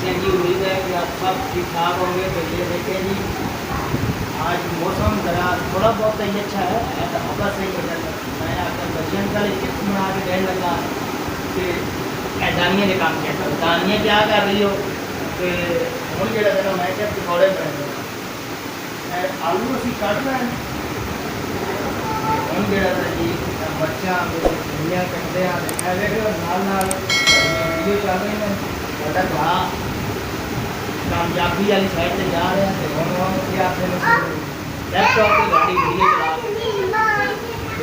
سے جی امید ہے کہ آپ سب ٹھیک ٹھاک ہوں گے، تو یہ دیکھیں جی آج موسم ذرا تھوڑا بہت ہی اچھا ہے، ایسا ہوگا صحیح اچھا ہو جاتا میں آپ کا بچن کل ایک میں بنا کے کہنے لگا کہ دانیہ نے کام کیا تھا دانیہ کیا کر رہی ہو؟ کہ ہوں جڑا ہے میں کیا پکوڑے پہ آلو اسی کٹ رہے ہیں ہوں جڑا تھا جی بچہ دنیا کرتے ہیں ایسے ویڈیو چل رہی ہیں۔ ਸਾਡਾ ਭਰਾ کامیابی والی سائڈ سے جا رہے ہیں تو ہوں کیا آپ نے لیپ ٹاپ سے گاڑی ویڈیو چلا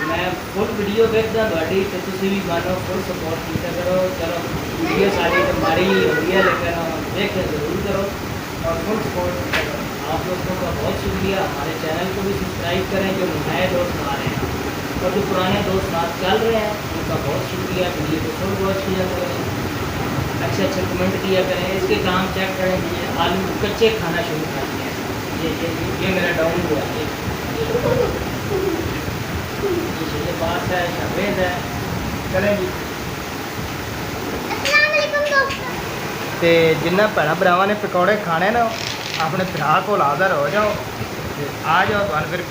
میں فل ویڈیو دیکھتا گاڑی تو تھی بھی مانو فل سپورٹ کیا کرو۔ چلو ویڈیو ساری ہماری ہوئی ہے، لیکن دیکھ کے ضرور کرو۔ اور فل سپورٹ کیا کرو۔ آپ لوگوں کا بہت شکریہ۔ ہمارے چینل کو بھی سبسکرائب کریں جو نئے دوست آ رہے ہیں۔ اور جو پرانے دوست ساتھ چل رہے ہیں، ان کا بہت شکریہ۔ ویڈیو کو فل واچ کیا کریں اچھے اچھے کمنٹ کیا کریں اس کے کام چیک کریں؟ کہ آلو کچے کھانا شروع کر دیا یہ یہ میرا ڈاؤن ہوا۔ یہ بات ہے شہید ہے۔ کریں جی۔ ਤੇ ਜਿੰਨਾ ਭੈਣਾ ਭਰਾਵਾਂ ਨੇ ਪਕੌੜੇ ਖਾਣੇ ਨਾ ਆਪਣੇ ਭਰਾ ਕੋਲ ਹਾਜ਼ਰ ਹੋ ਜਾਓ ਤੇ ਆ ਜਾਓ ਤੁਹਾਨੂੰ ਫਿਰ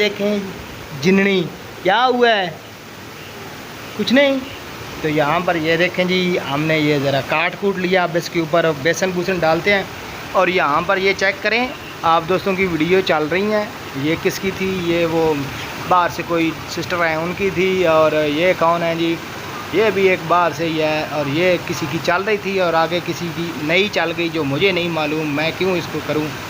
دیکھیں جننی، کیا ہوا ہے؟ کچھ نہیں۔ تو یہاں پر یہ دیکھیں جی ہم نے یہ ذرا کاٹ کوٹ لیا اب اس کے اوپر بیسن بوسن ڈالتے ہیں۔ اور یہاں پر یہ چیک کریں، آپ دوستوں کی ویڈیو چل رہی ہیں۔ یہ کس کی تھی؟ یہ وہ باہر سے کوئی سسٹر ہیں، ان کی تھی۔ اور یہ کون ہیں جی؟ یہ بھی ایک باہر سے ہی ہے۔ اور یہ کسی کی چل رہی تھی اور آگے کسی کی نئی چل گئی، جو مجھے نہیں معلوم، میں کیوں اس کو کروں؟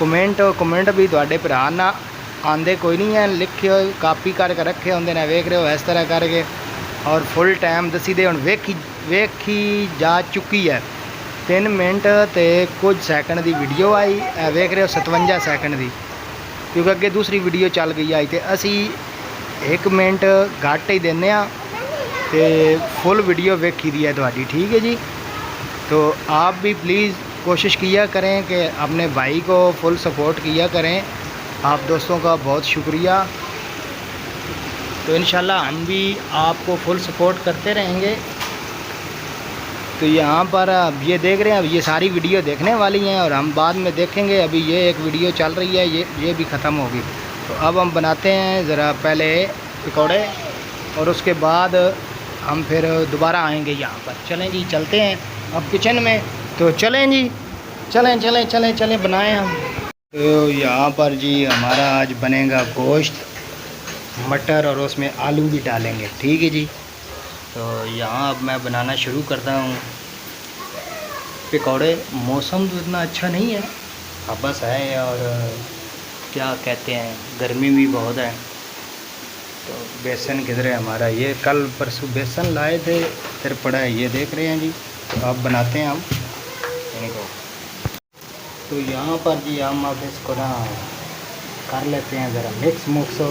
ਕਮੈਂਟ ਕਮੈਂਟ ਵੀ ਤੁਹਾਡੇ ਭਰਾ ਨਾ ਆਂਦੇ ਕੋਈ ਨਹੀਂ ਹੈ ਲਿਖਿਓ, ਕਾਪੀ ਕਰਕੇ ਰੱਖੇ ਹੁੰਦੇ ਨੇ, ਵੇਖ ਰਹੇ ਹੋ ਇਸ ਤਰ੍ਹਾਂ ਕਰਕੇ। ਔਰ ਫੁੱਲ ਟਾਈਮ ਦਸੀ ਦੇ, ਹੁਣ ਵੇਖੀ ਵੇਖੀ ਜਾ ਚੁੱਕੀ ਹੈ 3 ਮਿੰਟ ਤੇ ਕੁਝ ਸੈਕਿੰਡ ਦੀ ਵੀਡੀਓ ਆਈ। ਵੇਖ ਰਹੇ ਹੋ 57 ਸੈਕਿੰਡ ਦੀ। ਕਿਉਂਕਿ ਅੱਗੇ ਦੂਸਰੀ ਵੀਡੀਓ ਚੱਲ ਗਈ ਆਈ ਤੇ ਅਸੀਂ 1 ਮਿੰਟ ਘੱਟ ਹੀ ਦਿੰਨੇ ਆ। ਤੇ ਫੁੱਲ ਵੀਡੀਓ ਵੇਖੀ ਦੀ ਹੈ ਤੁਹਾਡੀ, ਠੀਕ ਹੈ ਜੀ? تو آپ بھی پلیز کوشش کیا کریں کہ اپنے بھائی کو فل سپورٹ کیا کریں۔ آپ دوستوں کا بہت شکریہ۔ تو انشاءاللہ ہم بھی آپ کو فل سپورٹ کرتے رہیں گے۔ تو یہاں پر اب یہ دیکھ رہے ہیں، اب یہ ساری ویڈیو دیکھنے والی ہیں اور ہم بعد میں دیکھیں گے۔ ابھی یہ ایک ویڈیو چل رہی ہے، یہ یہ بھی ختم ہوگی۔ تو اب ہم بناتے ہیں ذرا پہلے پکوڑے اور اس کے بعد ہم پھر دوبارہ آئیں گے یہاں پر۔ چلیں جی چلتے ہیں۔ اب کچن میں تو چلیں جی۔ چلیں چلیں چلیں چلیں، بنائیں ہم۔ تو یہاں پر جی ہمارا آج بنے گا گوشت۔ مٹر اور اس میں آلو بھی ڈالیں گے۔ ٹھیک ہے جی۔ تو یہاں اب میں بنانا شروع کرتا ہوں۔ پکوڑے، موسم تو اتنا اچھا نہیں ہے۔ بس ہے اور کیا کہتے ہیں، گرمی بھی بہت ہے۔ تو بیسن کدھر ہے؟ ہمارا یہ کل پرسوں بیسن لائے تھے، پھر پڑا ہے، یہ دیکھ رہے ہیں جی۔ تو آپ بناتے ہیں ہم؟ یعنی ان کو تو یہاں پر جی ہم اب اس کو نا کر لیتے ہیں ذرا مکس مکس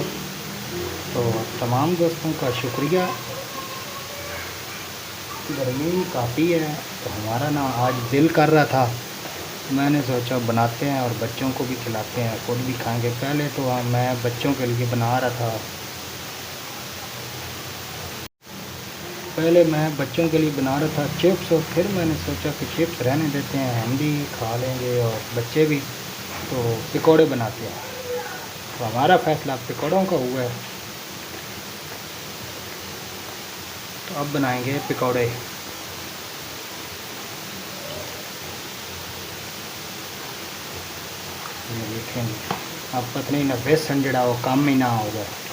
تو تمام دوستوں کا شکریہ۔ گرمی کافی ہے، تو ہمارا نا آج دل کر رہا تھا۔ میں نے سوچا بناتے ہیں اور بچوں کو بھی کھلاتے ہیں، خود بھی کھائیں گے۔ پہلے تو میں بچوں کے لیے بنا رہا تھا۔ پہلے میں بچوں کے لیے بنا رہا تھا چپس اور پھر میں نے سوچا کہ چپس رہنے دیتے ہیں ہم بھی کھا لیں گے اور بچے بھی تو پکوڑے بناتے ہیں۔ تو ہمارا فیصلہ پکوڑوں کا ہوا ہے۔ تو اب بنائیں گے پکوڑے۔ دیکھیں، اب پتہ نہیں نہ بیسن جڑا وہ کام ہی نہ ہو جائے۔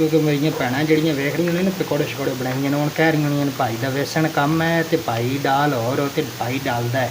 ਕਿਉਂਕਿ ਮੇਰੀਆਂ ਭੈਣਾਂ ਜਿਹੜੀਆਂ ਵੇਖ ਰਹੀਆਂ ਨੇ ਨਾ ਪਕੌੜੇ ਸ਼ਕੌੜੇ ਬਣਾਈਆਂ ਨੇ ਹੁਣ ਕਹਿ ਰਹੀਆਂ ਹੋਣੀਆਂ ਨੇ ਭਾਈ ਦਾ ਵੇਸਣ ਕੰਮ ਹੈ ਤੇ ਭਾਈ ਦਾਲ ਔਰ ਤੇ ਭਾਈ ਡਾਲਦਾ ਹੈ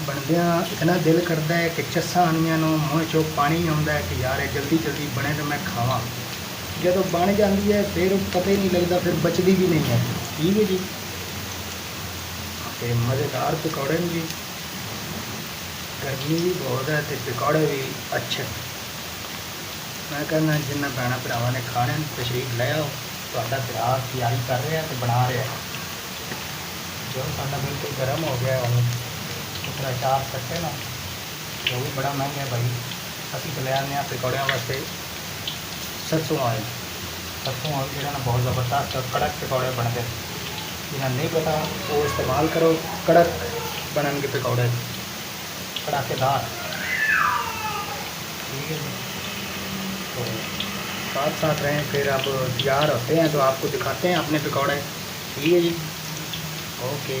ਬਣਦਿਆਂ ਇਤਨਾ ਦਿਲ ਕਰਦਾ ਹੈ ਕਿ ਚੱਸਾਂ ਆਉਣੀਆਂ ਨੂੰ ਮੂੰਹ 'ਚੋਂ ਪਾਣੀ ਆਉਂਦਾ ਹੈ ਕਿ ਯਾਰ ਇਹ ਜਲਦੀ ਜਲਦੀ ਬਣੇ ਤਾਂ ਮੈਂ ਖਾਵਾਂ। ਜਦੋਂ ਬਣ ਜਾਂਦੀ ਹੈ, ਫਿਰ ਪਤਾ ਹੀ ਨਹੀਂ ਲੱਗਦਾ, ਫਿਰ ਬਚਦੀ ਵੀ ਨਹੀਂ ਹੈ। ਠੀਕ ਹੈ ਜੀ? ਤੇ ਮਜ਼ੇਦਾਰ ਪਕੌੜੇ ਨੇ ਜੀ। ਗਰਮੀ ਵੀ ਬਹੁਤ ਹੈ ਤੇ ਪਕੌੜੇ ਵੀ ਅੱਛੇ। ਮੈਂ ਕਹਿੰਦਾ, ਜਿੰਨਾ ਭੈਣਾਂ ਭਰਾਵਾਂ ਨੇ ਖਾਣੇ ਨੇ, ਤਸ਼ਰੀਫ ਲੈ ਆਓ। ਤੁਹਾਡਾ ਤਿਆਰ ਤਿਆਰੀ ਕਰ ਰਿਹਾ ਤੇ ਬਣਾ ਰਿਹਾ। ਜੋ ਸਾਡਾ ਬਿਲਕੁਲ ਗਰਮ ਹੋ ਗਿਆ ਹੁਣ چار سچے نا وہ بھی بڑا مہنگا ہے بھائی ابھی لے آنے پکوڑیاں واسطے سرسوں آئل سرسوں آئل جائے بہت زبردست ہے کڑک پکوڑے بنتے ہیں جنہیں نہیں پتا تو استعمال کرو، کڑک بننگ پکوڑے پٹاخے دار ٹھیک ہے جی۔ ساتھ ساتھ رہیں، پھر آپ تیار ہوتے ہیں تو آپ کو دکھاتے ہیں اپنے پکوڑے ٹھیک ہے جی۔ اوکے۔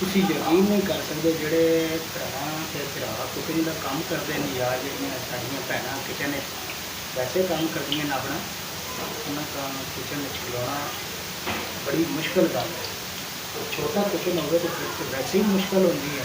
ਤੁਸੀਂ ਯਕੀਨ ਨਹੀਂ ਕਰ ਸਕਦੇ ਜਿਹੜੇ ਭਰਾ ਤੇ ਭਰਾ ਕੁਕਿੰਗ ਦਾ ਕੰਮ ਕਰਦੇ ਨੇ ਯਾਰ ਜਿਹੜੀਆਂ ਸਾਡੀਆਂ ਭੈਣਾਂ ਕਿਚਨ ਵਿੱਚ ਵੈਸੇ ਕੰਮ ਕਰਦੀਆਂ ਨੇ ਆਪਣਾ, ਉਹਨਾਂ ਦਾ ਕਿਚਨ ਵਿੱਚ ਖਿਲਾਉਣਾ ਬੜੀ ਮੁਸ਼ਕਲ ਗੱਲ ਹੈ। ਛੋਟਾ ਕਿਚਨ ਹੋਵੇ ਤਾਂ ਫਿਰ ਵੈਸੇ ਹੀ ਮੁਸ਼ਕਲ ਹੁੰਦੀ ਹੈ।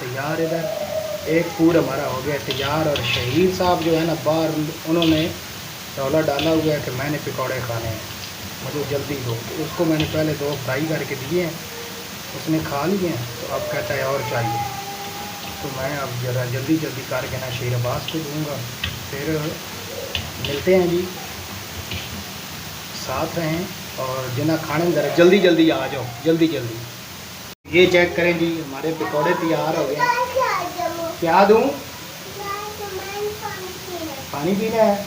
تیار ادھر۔ ایک پور ہمارا ہو گیا تیار اور شہید صاحب جو ہے نا، باہر انہوں نے رولا ڈالا ہوا ہے کہ میں نے پکوڑے کھانے ہیں۔ مجھے جلدی دو۔ اس کو میں نے پہلے دو فرائی کر کے دیے ہیں۔ اس نے کھا لیے ہیں۔ تو اب کہتا ہے اور چاہیے۔ تو میں اب ذرا جلدی جلدی کر کے نا شیر عباس کو دوں گا۔ پھر ملتے ہیں جی۔ ساتھ رہیں اور جنا کھانے میں ذرا جلدی جلدی آ جاؤ۔ جلدی جلدی۔ یہ چیک کریں جی ہمارے پکوڑے تیار ہو گئے کیا دوں؟ پانی پینا ہے؟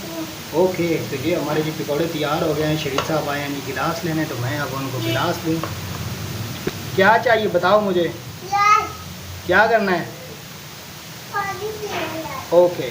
اوکے تو یہ ہمارے جی پکوڑے تیار ہو گئے ہیں۔ شریف صاحب آئے ہیں جی گلاس لینے تو میں اب ان کو گلاس دوں۔ کیا چاہیے بتاؤ مجھے؟ کیا کرنا ہے۔ اوکے۔